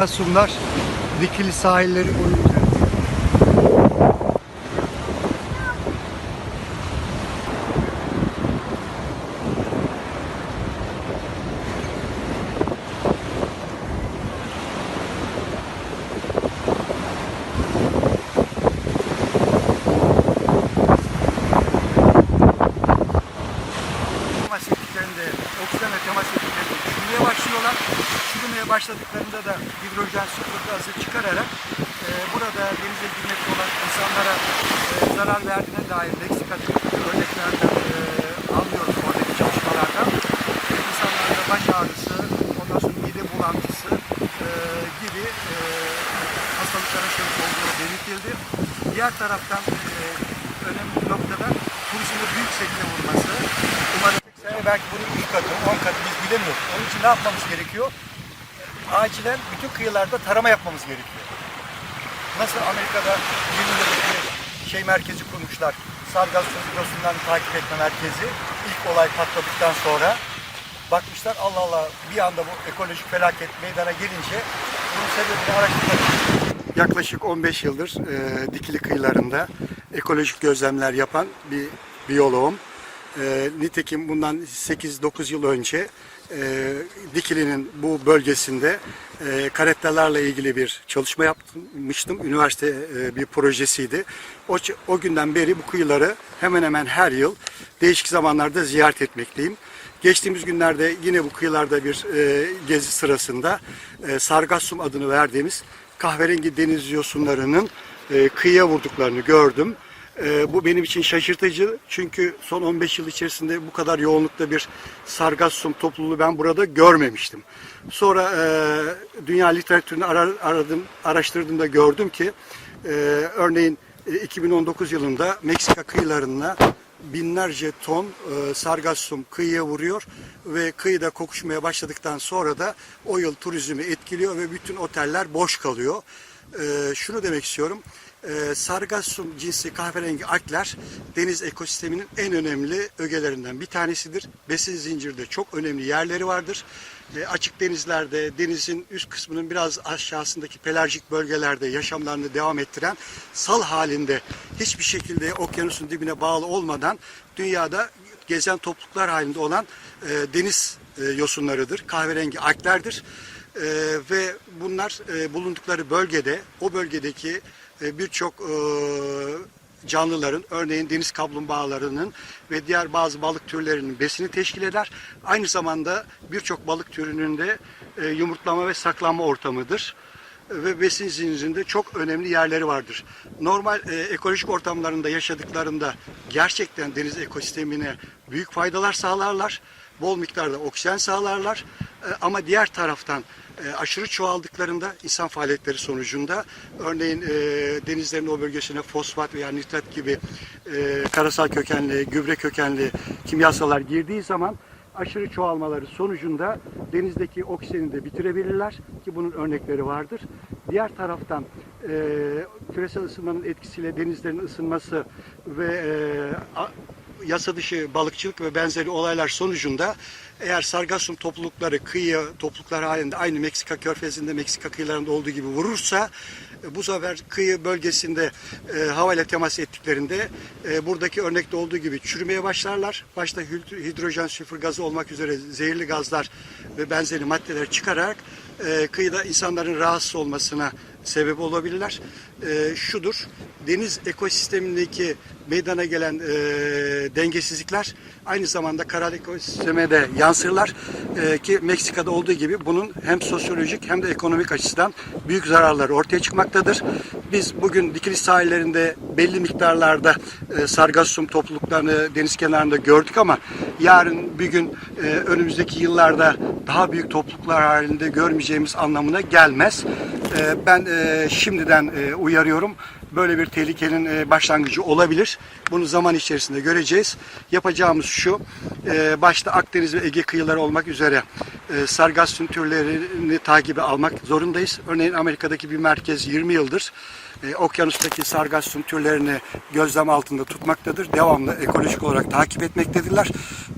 Sargassumlar dikili sahilleri boyunca. temas ettiklerinde, oksijenle temas ettiklerinde çürümeye başlıyorlar. Çürümeye başladıklarında da hidrojen sülfür gazı çıkararak e, burada denize girmekte olan insanlara e, zarar verdiğine dair Meksika'daki örneklerden e, anlıyoruz oradaki çalışmalardan. E, insanlarda baş ağrısı, ondan sonra mide bulantısı e, gibi e, hastalıklara sebep olduğu belirtildi. Diğer taraftan e, önemli bir noktada turizme büyük sekte vurması. Umarım belki bunun 3 katı, 10 katı biz bilemiyoruz. Onun için ne yapmamız gerekiyor? Acilen bütün kıyılarda tarama yapmamız gerekiyor. Nasıl Amerika'da 20 yıllık bir şey merkezi kurmuşlar. Sargaz yosunlarını takip etme merkezi. İlk olay patladıktan sonra bakmışlar Allah Allah bir anda bu ekolojik felaket meydana gelince bunun sebebini araştırmak Yaklaşık 15 yıldır e, dikili kıyılarında ekolojik gözlemler yapan bir biyoloğum. E, nitekim bundan 8-9 yıl önce e, Dikili'nin bu bölgesinde e, karettalarla ilgili bir çalışma yapmıştım. Üniversite e, bir projesiydi. O, o günden beri bu kıyıları hemen hemen her yıl değişik zamanlarda ziyaret etmekteyim. Geçtiğimiz günlerde yine bu kıyılarda bir e, gezi sırasında e, Sargassum adını verdiğimiz kahverengi deniz yosunlarının e, kıyıya vurduklarını gördüm. E, bu benim için şaşırtıcı çünkü son 15 yıl içerisinde bu kadar yoğunlukta bir sargassum topluluğu ben burada görmemiştim. Sonra e, dünya literatürünü ara- aradım, araştırdığımda gördüm ki e, örneğin e, 2019 yılında Meksika kıyılarına binlerce ton e, sargassum kıyıya vuruyor ve kıyıda kokuşmaya başladıktan sonra da o yıl turizmi etkiliyor ve bütün oteller boş kalıyor. E, şunu demek istiyorum. E, sargassum cinsi kahverengi algler deniz ekosisteminin en önemli ögelerinden bir tanesidir. Besin zincirde çok önemli yerleri vardır. E, açık denizlerde, denizin üst kısmının biraz aşağısındaki pelarjik bölgelerde yaşamlarını devam ettiren sal halinde hiçbir şekilde okyanusun dibine bağlı olmadan dünyada gezen topluluklar halinde olan e, deniz e, yosunlarıdır. Kahverengi alglerdir. E, ve bunlar bulundukları bölgede, o bölgedeki e, birçok e, canlıların, örneğin deniz kaplumbağalarının ve diğer bazı balık türlerinin besini teşkil eder. Aynı zamanda birçok balık türünün de e, yumurtlama ve saklanma ortamıdır ve besin zincirinde çok önemli yerleri vardır. Normal e, ekolojik ortamlarında yaşadıklarında gerçekten deniz ekosistemine büyük faydalar sağlarlar. Bol miktarda oksijen sağlarlar. E, ama diğer taraftan e, aşırı çoğaldıklarında insan faaliyetleri sonucunda örneğin e, denizlerin o bölgesine fosfat veya nitrat gibi e, karasal kökenli, gübre kökenli kimyasallar girdiği zaman aşırı çoğalmaları sonucunda denizdeki oksijeni de bitirebilirler ki bunun örnekleri vardır. Diğer taraftan küresel ısınmanın etkisiyle denizlerin ısınması ve yasa dışı balıkçılık ve benzeri olaylar sonucunda eğer sargassum toplulukları kıyı topluluklar halinde aynı Meksika körfezinde Meksika kıyılarında olduğu gibi vurursa e, bu sefer kıyı bölgesinde e, havayla temas ettiklerinde e, buradaki örnekte olduğu gibi çürümeye başlarlar. Başta hid- hidrojen sülfür gazı olmak üzere zehirli gazlar ve benzeri maddeler çıkararak e, kıyıda insanların rahatsız olmasına sebep olabilirler. E, şudur, deniz ekosistemindeki meydana gelen e, dengesizlikler aynı zamanda karal ekosisteme de yansırlar E, ki Meksika'da olduğu gibi bunun hem sosyolojik hem de ekonomik açıdan büyük zararları ortaya çıkmaktadır. Biz bugün dikili sahillerinde belli miktarlarda e, sargassum topluluklarını deniz kenarında gördük ama yarın bir gün e, önümüzdeki yıllarda daha büyük topluluklar halinde görmeyeceğimiz anlamına gelmez. E, ben e, şimdiden e, uyarıyorum. Böyle bir tehlikenin e, başlangıcı olabilir. Bunu zaman içerisinde göreceğiz. Yapacağımız şu, e, başta Akdeniz ve Ege kıyıları olmak üzere e, sargassum türlerini takibe almak zorundayız. Örneğin Amerika'daki bir merkez 20 yıldır okyanustaki sargassum türlerini gözlem altında tutmaktadır. Devamlı ekolojik olarak takip etmektedirler.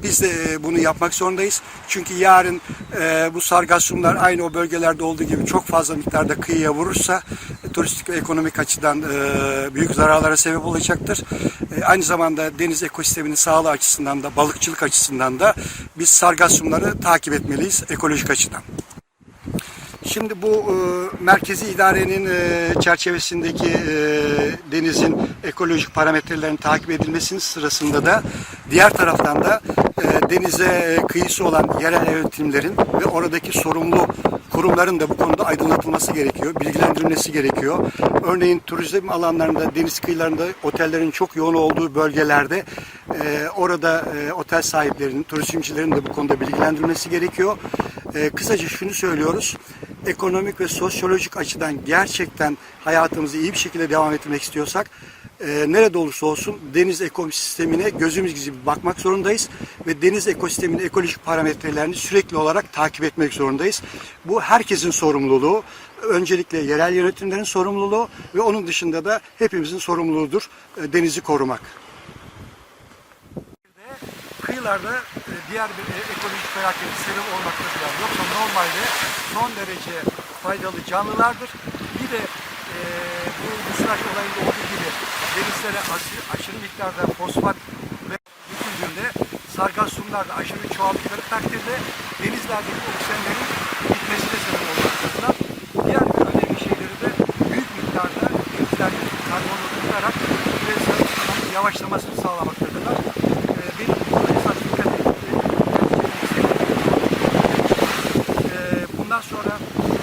Biz de bunu yapmak zorundayız. Çünkü yarın bu sargassumlar aynı o bölgelerde olduğu gibi çok fazla miktarda kıyıya vurursa turistik ve ekonomik açıdan büyük zararlara sebep olacaktır. E, aynı zamanda deniz ekosisteminin sağlığı açısından da balıkçılık açısından da biz sargassumları takip etmeliyiz ekolojik açıdan. Şimdi bu e, merkezi idarenin e, çerçevesindeki e, denizin ekolojik parametrelerini takip edilmesinin sırasında da diğer taraftan da e, denize e, kıyısı olan yerel yönetimlerin ve oradaki sorumlu kurumların da bu konuda aydınlatılması gerekiyor, bilgilendirilmesi gerekiyor. Örneğin turizm alanlarında, deniz kıyılarında otellerin çok yoğun olduğu bölgelerde e, orada e, otel sahiplerinin, turizmcilerin de bu konuda bilgilendirilmesi gerekiyor. E, kısaca şunu söylüyoruz. Ekonomik ve sosyolojik açıdan gerçekten hayatımızı iyi bir şekilde devam ettirmek istiyorsak e, nerede olursa olsun deniz ekosistemine gözümüz gibi bakmak zorundayız ve deniz ekosisteminin ekolojik parametrelerini sürekli olarak takip etmek zorundayız. Bu herkesin sorumluluğu. Öncelikle yerel yönetimlerin sorumluluğu ve onun dışında da hepimizin sorumluluğudur e, denizi korumak. Kıyılarda e, diğer bir e, ekolojik felaketin sebep olmaktadır. Yoksa normalde son derece faydalı canlılardır. Bir de e, bu ıslah olayında olduğu gibi denizlere aşırı, aşırı miktarda fosfat ve döküldüğünde sargassumlar da aşırı çoğaldıkları takdirde denizlerdeki oksijenlerin gitmesine sebep olmaktadırlar. Diğer bir önemli şeyleri de büyük miktarda denizlerdeki karbonu tutarak sarımsamanın yavaşlamasını sağlamaktadırlar. E, benim burada esas dikkat ettiğim e, bundan sonra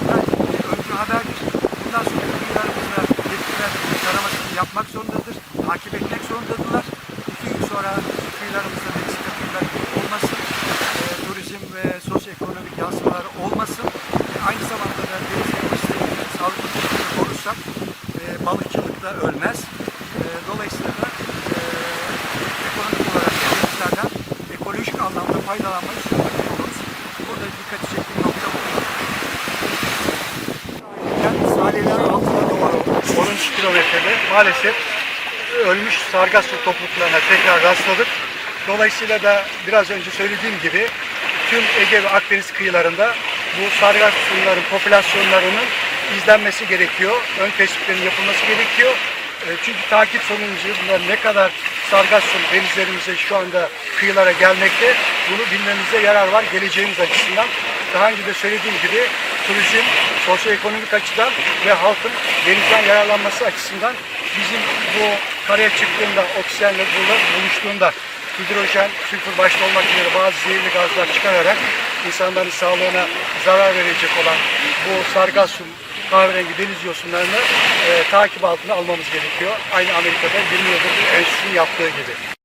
ben bir öncü haberdir. Bundan sonra kıyılarımızda yetkililer taramasını yapmak zorundadır. Takip etmek zorundadırlar. İki gün sonra kıyılarımızda Meksika kıyıları olmasın. E, turizm ve sosyoekonomik yansımaları olmasın. E, aynı zamanda da deniz ekosistemini sağlıklı bir korursak e, balıkçılık da ölmez. E, dolayısıyla da e, ekonomik olarak denizlerden ekolojik anlamda faydalanmayı sürdürmüş oluruz. Burada dikkat çektiğim nokta bu. Salihler altına doğru 13 kilometrede maalesef ölmüş sargasso topluluklarına tekrar rastladık. Dolayısıyla da biraz önce söylediğim gibi tüm Ege ve Akdeniz kıyılarında bu sargassoların popülasyonlarının izlenmesi gerekiyor. Ön tespitlerin yapılması gerekiyor. E, Çünkü takip sonucu bunlar ne kadar sargassum denizlerimize şu anda kıyılara gelmekte bunu bilmemize yarar var geleceğimiz açısından. Daha önce de söylediğim gibi turizm, sosyoekonomik açıdan ve halkın denizden yararlanması açısından bizim bu karaya çıktığında oksijenle bulu- buluştuğunda hidrojen, sülfür başta olmak üzere bazı zehirli gazlar çıkararak insanların sağlığına zarar verecek olan bu sargassum kahverengi deniz yosunlarını e, takip altına almamız gerekiyor. Aynı Amerika'da 20 yıldır enstitünün yaptığı gibi.